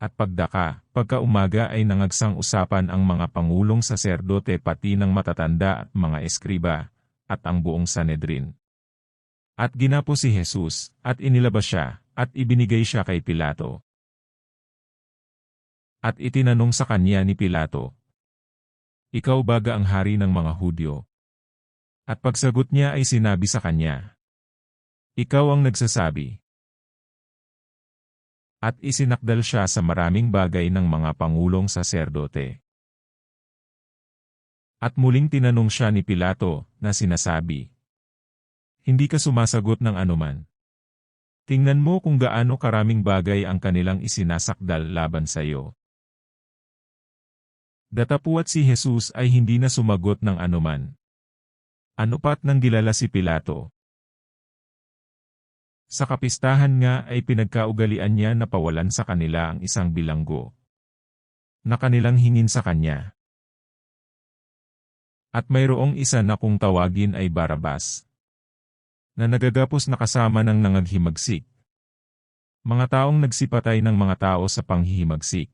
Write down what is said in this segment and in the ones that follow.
At pagdaka, pagkaumaga ay nangagsang usapan ang mga pangulong saserdote pati ng matatanda at mga eskriba, at ang buong Sanedrin. At ginapo si Jesus, at inilabas siya, at ibinigay siya kay Pilato. At itinanong sa kanya ni Pilato, Ikaw baga ang hari ng mga Hudyo? At pagsagot niya ay sinabi sa kanya, Ikaw ang nagsasabi. At isinakdal siya sa maraming bagay ng mga pangulong saserdote. At muling tinanong siya ni Pilato na sinasabi, Hindi ka sumasagot ng anuman. Tingnan mo kung gaano karaming bagay ang kanilang isinasakdal laban sa iyo. Datapuat si Jesus ay hindi na sumagot ng anuman. Ano pat nang gilala si Pilato? Sa kapistahan nga ay pinagkaugalian niya na pawalan sa kanila ang isang bilanggo na kanilang hingin sa kanya. At mayroong isa na kung tawagin ay Barabas na nagagapos na kasama ng nangaghimagsik. Mga taong nagsipatay ng mga tao sa panghihimagsik.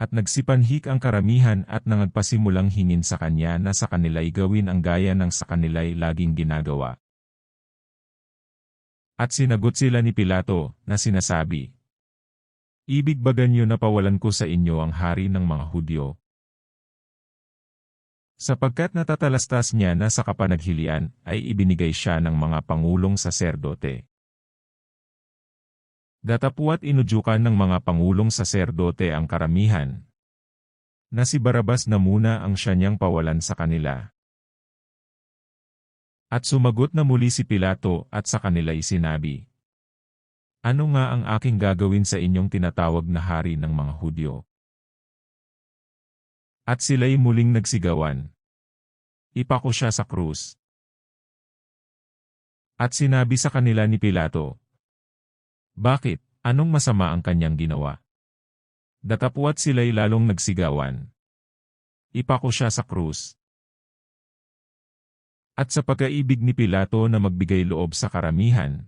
At nagsipanhik ang karamihan at nangagpasimulang hingin sa kanya na sa kanila'y gawin ang gaya ng sa kanila'y laging ginagawa. At sinagot sila ni Pilato, na sinasabi, Ibig ba ganyo na pawalan ko sa inyo ang hari ng mga Hudyo? Sapagkat natatalastas niya na sa kapanaghilian, ay ibinigay siya ng mga pangulong saserdote. Datapuat inudyukan ng mga pangulong saserdote ang karamihan, na si Barabas na muna ang siya niyang pawalan sa kanila. At sumagot na muli si Pilato at sa kanila'y sinabi, Ano nga ang aking gagawin sa inyong tinatawag na hari ng mga Hudyo? At sila'y muling nagsigawan. Ipako siya sa krus. At sinabi sa kanila ni Pilato, Bakit? Anong masama ang kanyang ginawa? Datapuat sila'y lalong nagsigawan. Ipako siya sa krus. At sa pagkaibig ni Pilato na magbigay loob sa karamihan,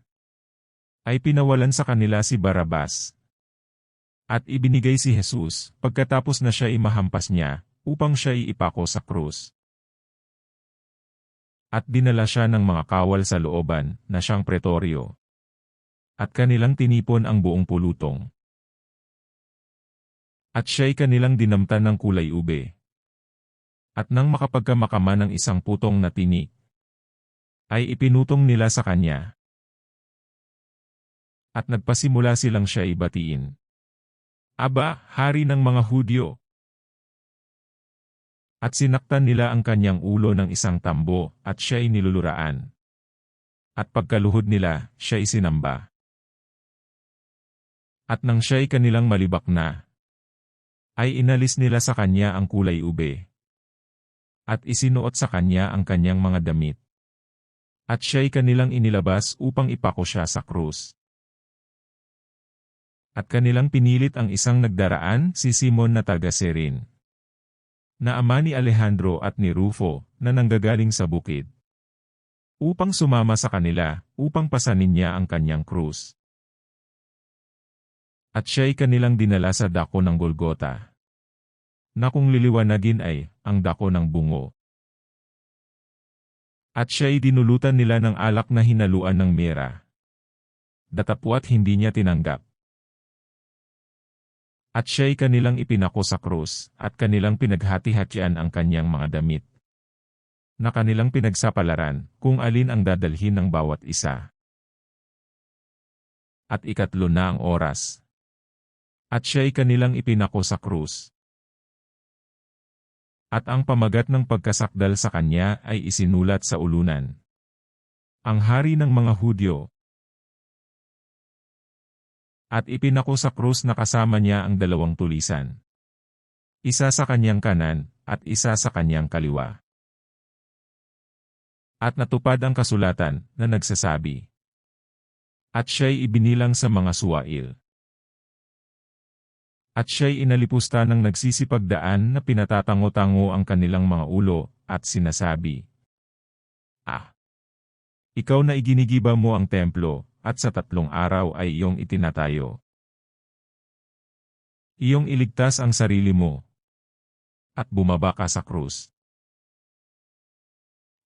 ay pinawalan sa kanila si Barabas. At ibinigay si Jesus pagkatapos na siya imahampas niya upang siya ipako sa krus. At dinala siya ng mga kawal sa looban na siyang pretoryo. At kanilang tinipon ang buong pulutong. At siya'y kanilang dinamtan ng kulay ube. At nang makapagkamakama ng isang putong na tinik, ay ipinutong nila sa kanya. At nagpasimula silang siya ibatiin. Aba, hari ng mga Hudyo! At sinaktan nila ang kanyang ulo ng isang tambo at siya'y niluluraan. At pagkaluhod nila, siya'y sinamba. At nang siya'y kanilang malibak na, ay inalis nila sa kanya ang kulay ube. At isinuot sa kanya ang kanyang mga damit. At siya'y kanilang inilabas upang ipako siya sa krus. At kanilang pinilit ang isang nagdaraan, si Simon na taga Serin, na ama ni Alejandro at ni Rufo, na nanggagaling sa bukid. Upang sumama sa kanila, upang pasanin niya ang kanyang krus. At siya'y kanilang dinala sa dako ng Golgota. Na kung liliwanagin ay, ang dako ng bungo. At siya'y dinulutan nila ng alak na hinaluan ng mera. Datapwat hindi niya tinanggap. At siya'y kanilang ipinako sa krus, at kanilang pinaghati-hatian ang kanyang mga damit. Na kanilang pinagsapalaran, kung alin ang dadalhin ng bawat isa. At ikatlo na ang oras. At siya'y kanilang ipinako sa krus. At ang pamagat ng pagkasakdal sa kanya ay isinulat sa ulunan. Ang hari ng mga Hudyo, at ipinako sa krus na kasama niya ang dalawang tulisan. Isa sa kanyang kanan, at isa sa kanyang kaliwa. At natupad ang kasulatan na nagsasabi. At siya'y ibinilang sa mga suwail. At siya'y inalipusta ng nagsisipagdaan na pinatatango-tango ang kanilang mga ulo, at sinasabi, Ah! Ikaw na iginigiba mo ang templo, at sa tatlong araw ay iyong itinatayo. iyong iligtas ang sarili mo. At bumaba ka sa krus.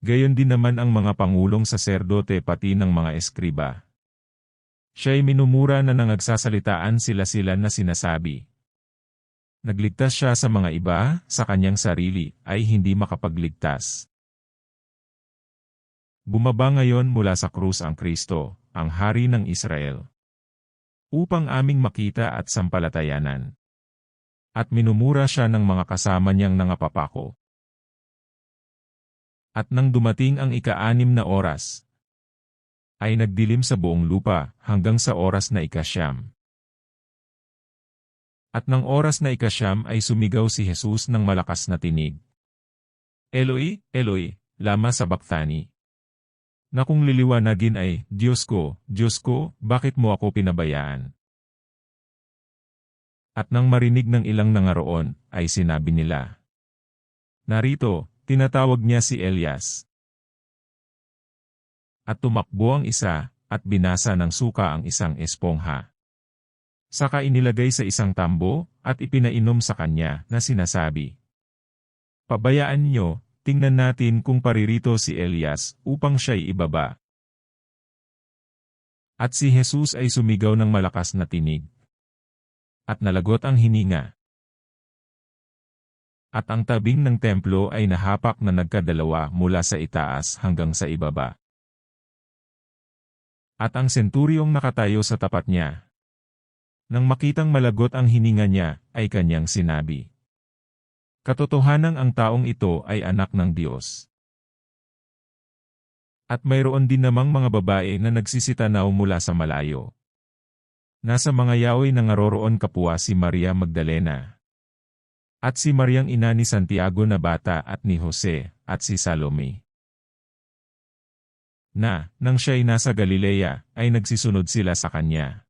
Gayon din naman ang mga pangulong saserdote pati ng mga eskriba. Siya'y minumura na nangagsasalitaan sila-sila na sinasabi. Nagligtas siya sa mga iba, sa kanyang sarili, ay hindi makapagligtas. Bumaba ngayon mula sa krus ang Kristo, ang Hari ng Israel. Upang aming makita at sampalatayanan. At minumura siya ng mga kasama niyang nangapapako. At nang dumating ang ika-anim na oras, ay nagdilim sa buong lupa hanggang sa oras na ikasyam. At nang oras na ikasyam ay sumigaw si Jesus ng malakas na tinig. Eloi, Eloi, lama sa baktani. Na kung liliwanagin ay, Diyos ko, Diyos ko, bakit mo ako pinabayaan? At nang marinig ng ilang nangaroon, ay sinabi nila. Narito, Tinatawag niya si Elias. At tumakbo ang isa, at binasa ng suka ang isang espongha. Saka inilagay sa isang tambo, at ipinainom sa kanya, na sinasabi, Pabayaan niyo, tingnan natin kung paririto si Elias, upang siya'y ibaba. At si Jesus ay sumigaw ng malakas na tinig. At nalagot ang hininga. At ang tabing ng templo ay nahapak na nagkadalawa mula sa itaas hanggang sa ibaba. At ang senturyong nakatayo sa tapat niya. Nang makitang malagot ang hininga niya, ay kanyang sinabi. Katotohanan ang taong ito ay anak ng Diyos. At mayroon din namang mga babae na nagsisitanaw mula sa malayo. Nasa mga yaoy na ngaroroon kapwa si Maria Magdalena, at si Mariang ina ni Santiago na bata at ni Jose, at si Salome. Na, nang siya'y nasa Galilea, ay nagsisunod sila sa kanya.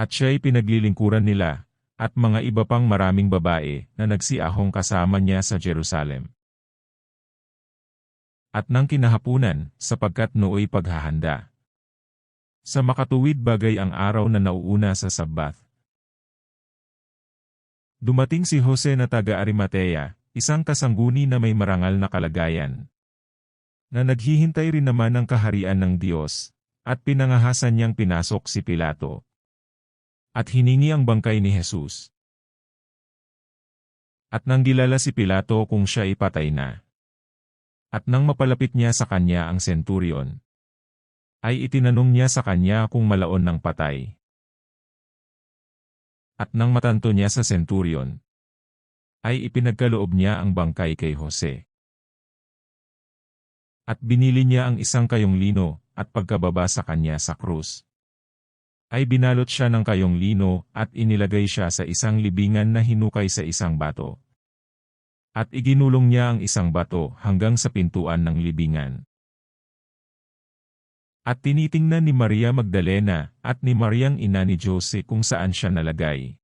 At siya'y pinaglilingkuran nila, at mga iba pang maraming babae na nagsiahong kasama niya sa Jerusalem. At nang kinahapunan, sapagkat nooy paghahanda. Sa makatuwid bagay ang araw na nauuna sa Sabbath, Dumating si Jose na taga Arimatea, isang kasangguni na may marangal na kalagayan. Na naghihintay rin naman ng kaharian ng Diyos, at pinangahasan niyang pinasok si Pilato. At hiningi ang bangkay ni Jesus. At nang gilala si Pilato kung siya ipatay na. At nang mapalapit niya sa kanya ang centurion, ay itinanong niya sa kanya kung malaon ng patay. At nang matanto niya sa centurion, ay ipinagkaloob niya ang bangkay kay Jose. At binili niya ang isang kayong lino, at pagkababa sa kanya sa krus. Ay binalot siya ng kayong lino, at inilagay siya sa isang libingan na hinukay sa isang bato. At iginulong niya ang isang bato hanggang sa pintuan ng libingan. At tinitingnan ni Maria Magdalena at ni Mariang ina ni Jose kung saan siya nalagay.